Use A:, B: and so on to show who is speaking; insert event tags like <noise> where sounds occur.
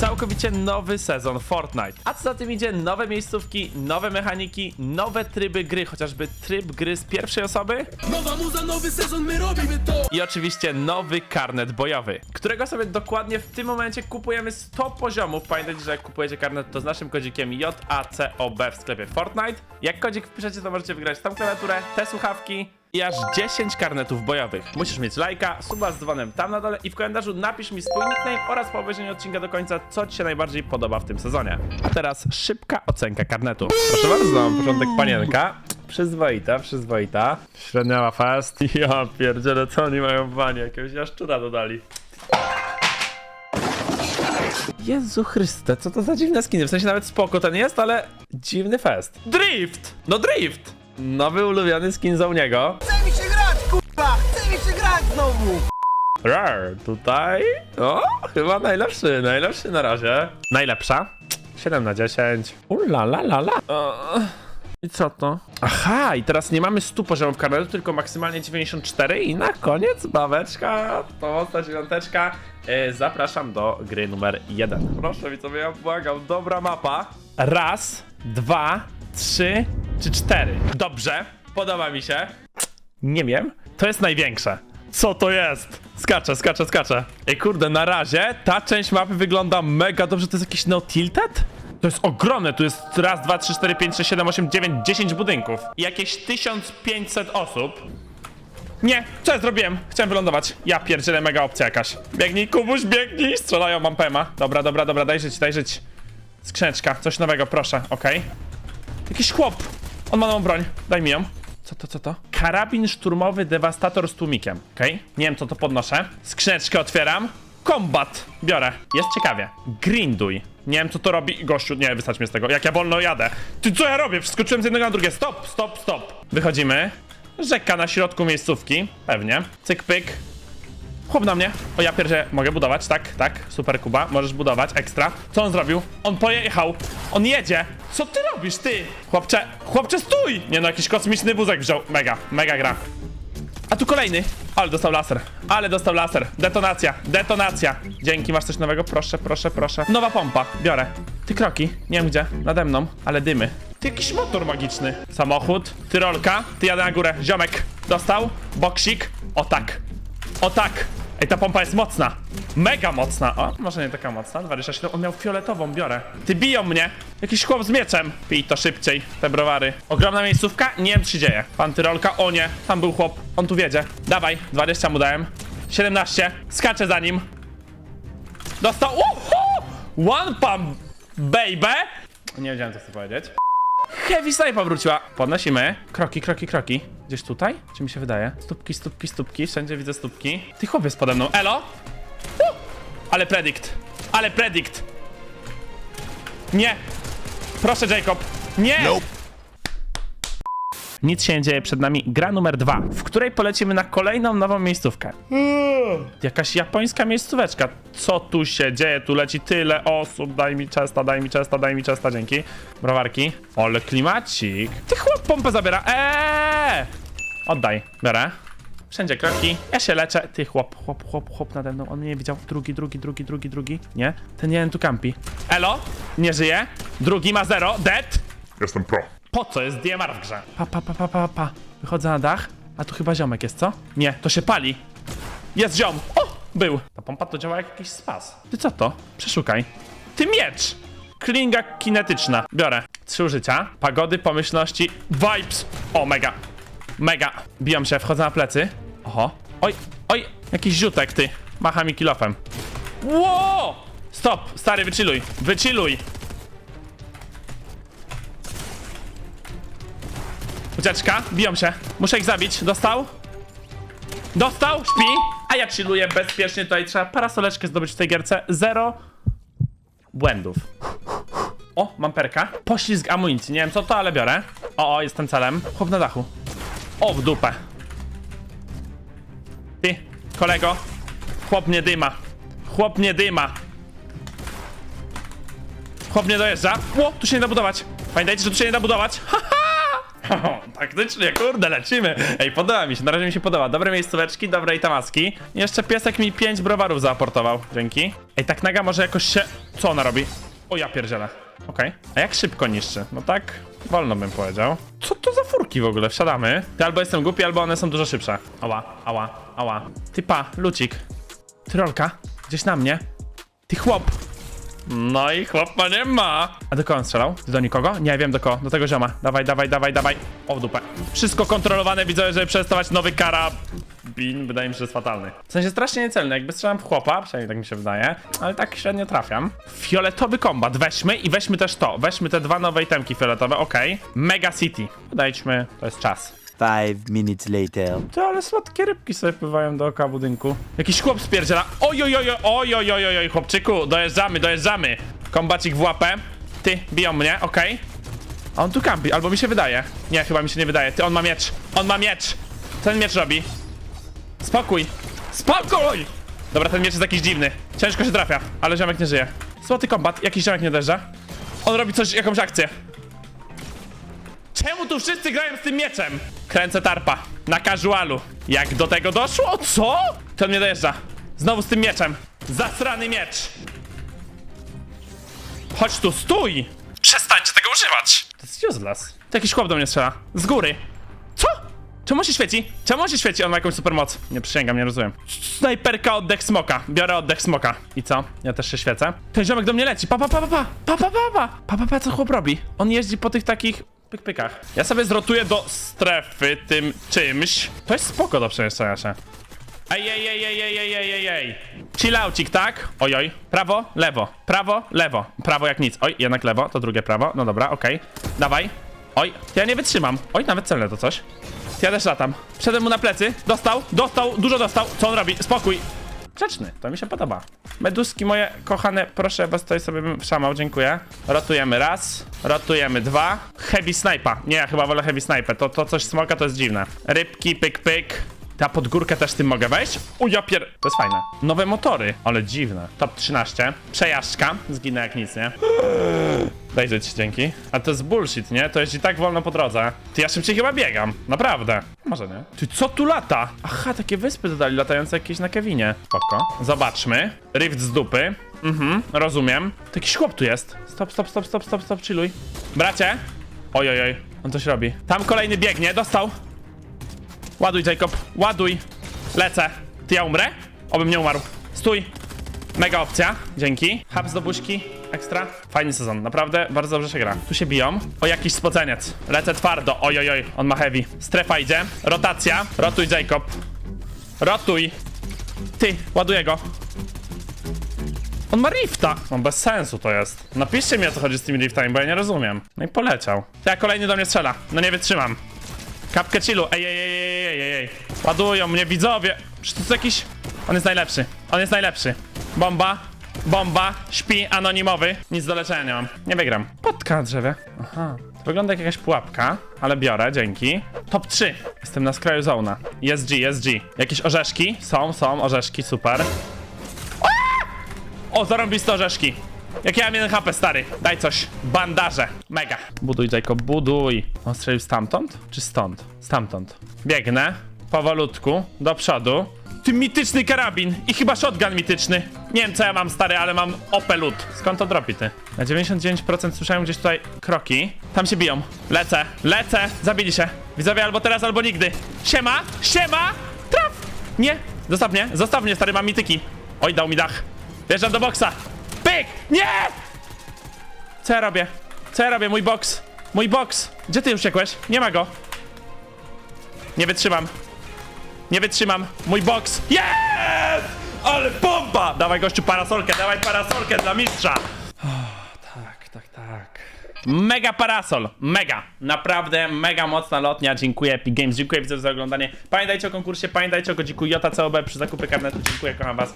A: całkowicie nowy sezon Fortnite. A co za tym idzie, nowe miejscówki, nowe mechaniki, nowe tryby gry, chociażby tryb gry z pierwszej osoby
B: Nowa muza, nowy sezon, my robimy to!
A: i oczywiście nowy karnet bojowy, którego sobie dokładnie w tym momencie kupujemy 100 poziomów. Pamiętajcie, że jak kupujecie karnet, to z naszym kodzikiem JACOB w sklepie Fortnite. Jak kodzik wpiszecie, to możecie wygrać tą klawiaturę, te słuchawki i aż 10 karnetów bojowych. Musisz mieć lajka, suba z dzwonem tam na dole i w kalendarzu napisz mi swój nickname oraz po obejrzeniu odcinka do końca, co ci się najbardziej podoba w tym sezonie. A teraz szybka ocenka karnetu. Proszę bardzo, na początek panienka. Przyzwoita, przyzwoita. Średniała fast. Ja pierdzielę, co oni mają w banie? Jakiegoś jaszczura dodali. Jezu Chryste, co to za dziwne skiny? W sensie nawet spoko ten jest, ale dziwny fest. Drift! No drift! Nowy ulubiony skin za niego.
C: Grać znowu!
A: Rar, tutaj. O, chyba najlepszy, najlepszy na razie. Najlepsza. 7 na 10. Ula la la la. I co to? Aha, i teraz nie mamy 100 poziomów karnetu, tylko maksymalnie 94 i na koniec baweczka, to mocna dziewiąteczka. E, zapraszam do gry numer 1. Proszę widzowie, ja błagam, dobra mapa. Raz, dwa, trzy czy cztery. Dobrze, podoba mi się. Nie wiem. To jest największe. Co to jest? Skaczę, skaczę, skaczę. Ej, kurde, na razie ta część mapy wygląda mega dobrze. To jest jakiś no tilted? To jest ogromne, tu jest raz, dwa, trzy, cztery, pięć, sześć, siedem, osiem, dziewięć, dziesięć budynków. I jakieś 1500 osób. Nie, co ja zrobiłem? Chciałem wylądować. Ja pierdzielę, mega opcja jakaś. Biegnij, Kubuś, biegnij! Strzelają, mam pema. Dobra, dobra, dobra, daj żyć, daj żyć. Skrzyneczka, coś nowego, proszę, okej. Jakiś chłop. On ma nową broń. Daj mi ją. Co to, co to? Karabin szturmowy dewastator z tłumikiem. Okej. Nie wiem, co to podnoszę. Skrzyneczkę otwieram. Kombat. Biorę. Jest ciekawie. Grinduj. Nie wiem, co to robi. Gościu, nie, wystać mnie z tego. Jak ja wolno jadę. Ty, co ja robię? Przeskoczyłem z jednego na drugie. Stop, stop, stop. Wychodzimy. Rzeka na środku miejscówki. Pewnie. Cyk, pyk. Chłop na mnie. O ja pierdzie, mogę budować, tak, tak, super Kuba, możesz budować, ekstra. Co on zrobił? On pojechał, on jedzie. Co ty robisz, ty? Chłopcze, chłopcze stój! Nie no, jakiś kosmiczny wózek wziął, mega, mega gra. A tu kolejny. Ale dostał laser. Ale dostał laser. Detonacja. Detonacja. Dzięki, masz coś nowego? Proszę, proszę, proszę. Nowa pompa. Biorę. Ty kroki. Nie wiem gdzie. Nade mną. Ale dymy. Ty jakiś motor magiczny. Samochód. Tyrolka. Ty jadę na górę. Ziomek. Dostał. Boksik. O tak. O tak. Ej, ta pompa jest mocna. Mega mocna. O, może nie taka mocna. 27. On miał fioletową, biorę. Ty biją mnie. Jakiś chłop z mieczem. Pij to szybciej, te browary. Ogromna miejscówka? Nie wiem, co się dzieje. Pan Tyrolka? O nie, tam był chłop. On tu wiedzie. Dawaj, 20 mu dałem. 17. Skaczę za nim. Dostał. Uhu! One pump, baby! Nie wiedziałem, co chcę powiedzieć. Heavy sniper wróciła. Podnosimy. Kroki, kroki, kroki. Gdzieś tutaj? Czy mi się wydaje? Stópki, stópki, stópki. Wszędzie widzę stópki. Ty chłop jest pode mną. Elo? Uh! Ale predict. Ale predict. Nie. Proszę, Jacob. Nie. Nic się nie dzieje przed nami. Gra numer dwa, w której polecimy na kolejną nową miejscówkę. Jakaś japońska miejscóweczka. Co tu się dzieje? Tu leci tyle osób. Daj mi czesta, daj mi czesta, daj mi czesta, dzięki. Browarki. Ole klimacik. Ty chłop pompę zabiera. Eee! Oddaj. Biorę. Wszędzie kroki. Ja się leczę. Ty chłop, chłop, chłop, chłop nade mną. On mnie nie widział. Drugi, drugi, drugi, drugi, drugi. Nie. Ten jeden tu kampi. Elo. Nie żyje. Drugi ma zero. Dead.
D: Jestem pro.
A: Po co jest DMR w grze? Pa, pa, pa, pa, pa, pa. Wychodzę na dach. A tu chyba ziomek jest, co? Nie, to się pali. Jest ziom. O! Był. Ta pompa to działa jak jakiś spas. Ty co to? Przeszukaj. Ty miecz! Klinga kinetyczna. Biorę. Trzy użycia. Pagody, pomyślności, vibes. O, mega. Bijam się, wchodzę na plecy. Oho. Oj, oj. Jakiś ziutek, ty. Macha mi kilofem. Ło! Stop, stary, wychilluj. Wychilluj. Ucieczka, biją się. Muszę ich zabić. Dostał? Dostał? Śpi? A ja chilluję bezpiecznie. Tutaj trzeba parasoleczkę zdobyć w tej gierce. Zero błędów. O, mam perka. Poślizg amunicji. Nie wiem co to, ale biorę. O, o, jestem celem. Chłop na dachu. O, w dupę. Ty, kolego. Chłop nie dyma. Chłop nie dyma. Chłop nie dojeżdża. Ło, tu się nie da budować. Pamiętajcie, że tu się nie da budować. Haha! Taktycznie, kurde, lecimy. Ej, podoba mi się, na razie mi się podoba. Dobre miejscóweczki, dobre itamaski. Jeszcze piesek mi 5 browarów zaaportował. Dzięki. Ej, tak naga może jakoś się... Co ona robi? O, ja pierdzielę. Okej. A jak szybko niszczy? No tak, wolno bym powiedział. Co to w ogóle? Wsiadamy. Ty albo jestem głupi, albo one są dużo szybsze. Ała, ała, ała. Ty pa, lucik. Trolka, gdzieś na mnie. Ty chłop. No i chłopa nie ma. A do kogo on strzelał? Do nikogo? Nie wiem do kogo. Do tego zioma. Dawaj, dawaj, dawaj, dawaj. O w dupę. Wszystko kontrolowane widzę, żeby przetestować nowy karabin. Wydaje mi się, że jest fatalny. W sensie strasznie niecelny. Jakby strzelam w chłopa, przynajmniej tak mi się wydaje. Ale tak średnio trafiam. Fioletowy kombat. Weźmy i weźmy też to. Weźmy te dwa nowe itemki fioletowe. Okej. Mega City. Podejdźmy. To jest czas.
C: Five minutes later.
A: Ty, ale słodkie rybki sobie pływają dookoła budynku. Jakiś chłop spierdziela. Oj, oj, oj, chłopczyku, dojeżdżamy, dojeżdżamy. Kombacik w łapę. Ty, biją mnie, okej. A on tu kampi, albo mi się wydaje. Nie, chyba mi się nie wydaje. Ty, on ma miecz. On ma miecz. Ten miecz robi? Spokój. Spokój! Dobra, ten miecz jest jakiś dziwny. Ciężko się trafia, ale ziomek nie żyje. Złoty kombat, jakiś ziomek nie dojeżdża. On robi coś, jakąś akcję. Czemu tu wszyscy grają z tym mieczem? Kręcę tarpa. Na casualu. Jak do tego doszło? Co? To on mnie dojeżdża. Znowu z tym mieczem. Zasrany miecz. Chodź tu, stój! Przestańcie tego używać! To jest useless. To jakiś chłop do mnie strzela. Z góry. Co? Czemu się świeci? Czemu się świeci? On ma jakąś supermoc. Nie przysięgam, nie rozumiem. Snajperka oddech smoka. Biorę oddech smoka. I co? Ja też się świecę. Ten ziomek do mnie leci. Pa, pa, pa, pa, pa. Pa, pa, pa, pa. Pa, pa, pa, co chłop robi? On jeździ po tych takich pyk pykach. Ja sobie zrotuję do strefy tym czymś. To jest spoko do przemieszczania się. Ej, ej, ej, ej, ej, ej, ej, ej. Chillaucik, tak? Oj, oj. Prawo, lewo. Prawo, lewo. Prawo jak nic. Oj, jednak lewo, to drugie prawo. No dobra, okej. Dawaj. Oj, ja nie wytrzymam. Oj, nawet celne to coś. Ja też latam. Wszedłem mu na plecy. Dostał, dostał, dużo dostał. Co on robi? Spokój. Grzeczny, to mi się podoba. Meduski moje kochane, proszę was tutaj sobie bym wszamał, dziękuję. Rotujemy raz, rotujemy dwa. Heavy snipa. Nie, ja chyba wolę heavy sniper. To, to coś smoka to jest dziwne. Rybki, pyk, pyk. Ta pod górkę też tym mogę wejść? U ja pier... To jest fajne. Nowe motory, ale dziwne. Top 13. Przejażdżka. Zginę jak nic, nie? Daj żyć, dzięki. A to jest bullshit, nie? To jest i tak wolno po drodze. Ty ja szybciej chyba biegam. Naprawdę. Może nie. Ty co tu lata? Aha, takie wyspy dodali latające jakieś na Kevinie. Spoko. Zobaczmy. Rift z dupy. Mhm, rozumiem. To jakiś chłop tu jest. Stop, stop, stop, stop, stop, stop, chilluj. Bracie. Oj, oj, oj. On coś robi. Tam kolejny biegnie. Dostał. Ładuj, Jacob. Ładuj. Lecę. Ty ja umrę? Obym nie umarł. Stój. Mega opcja, dzięki. Hubs do buźki, ekstra. Fajny sezon, naprawdę bardzo dobrze się gra. Tu się biją. O, jakiś spoceniec. Lecę twardo, oj, oj, oj, on ma heavy. Strefa idzie, rotacja. Rotuj, Jacob. Rotuj. Ty, ładuję go. On ma rifta. No bez sensu to jest. Napiszcie mi o co chodzi z tymi riftami, bo ja nie rozumiem. No i poleciał. Ja kolejny do mnie strzela. No nie wytrzymam. Kapkę chillu. Ej, ej, ej, ej, ej, ej, ej. Ładują mnie widzowie. Czy to jest jakiś... On jest najlepszy. On jest najlepszy. Bomba. Bomba. Śpi anonimowy. Nic do leczenia nie mam. Nie wygram. Potka drzewie. Aha. Wygląda jak jakaś pułapka, ale biorę, dzięki. Top 3. Jestem na skraju zona. Jest G, jest G. Jakieś orzeszki? Są, są, orzeszki, super. O, zarąbiste orzeszki. Jak ja mam jeden HP, stary. Daj coś. Bandaże. Mega. Buduj, Jacob, buduj. On strzelił stamtąd? Czy stąd? Stamtąd. Biegnę. Powolutku. Do przodu. Ty mityczny karabin. I chyba shotgun mityczny. Nie wiem, co ja mam, stary, ale mam opelut. Skąd to dropi, ty? Na 99% słyszałem gdzieś tutaj kroki. Tam się biją. Lecę. Lecę. Zabili się. Widzowie albo teraz, albo nigdy. Siema. Siema. Traf. Nie. Zostaw mnie. Zostaw mnie, stary, mam mityki. Oj, dał mi dach. Wjeżdżam do boksa. Pyk! Nie! Co ja robię? Co ja robię? Mój boks. Mój boks. Gdzie ty już uciekłeś? Nie ma go. Nie wytrzymam. Nie wytrzymam. Mój boks. Jest! Ale bomba! Dawaj gościu parasolkę, dawaj parasolkę dla mistrza. <sighs> tak, tak, tak. Mega parasol, mega, naprawdę mega mocna lotnia, dziękuję Epic Games, dziękuję widzom za oglądanie. Pamiętajcie o konkursie, pamiętajcie o kodziku JCOB przy zakupie karnetu, dziękuję, kocham was.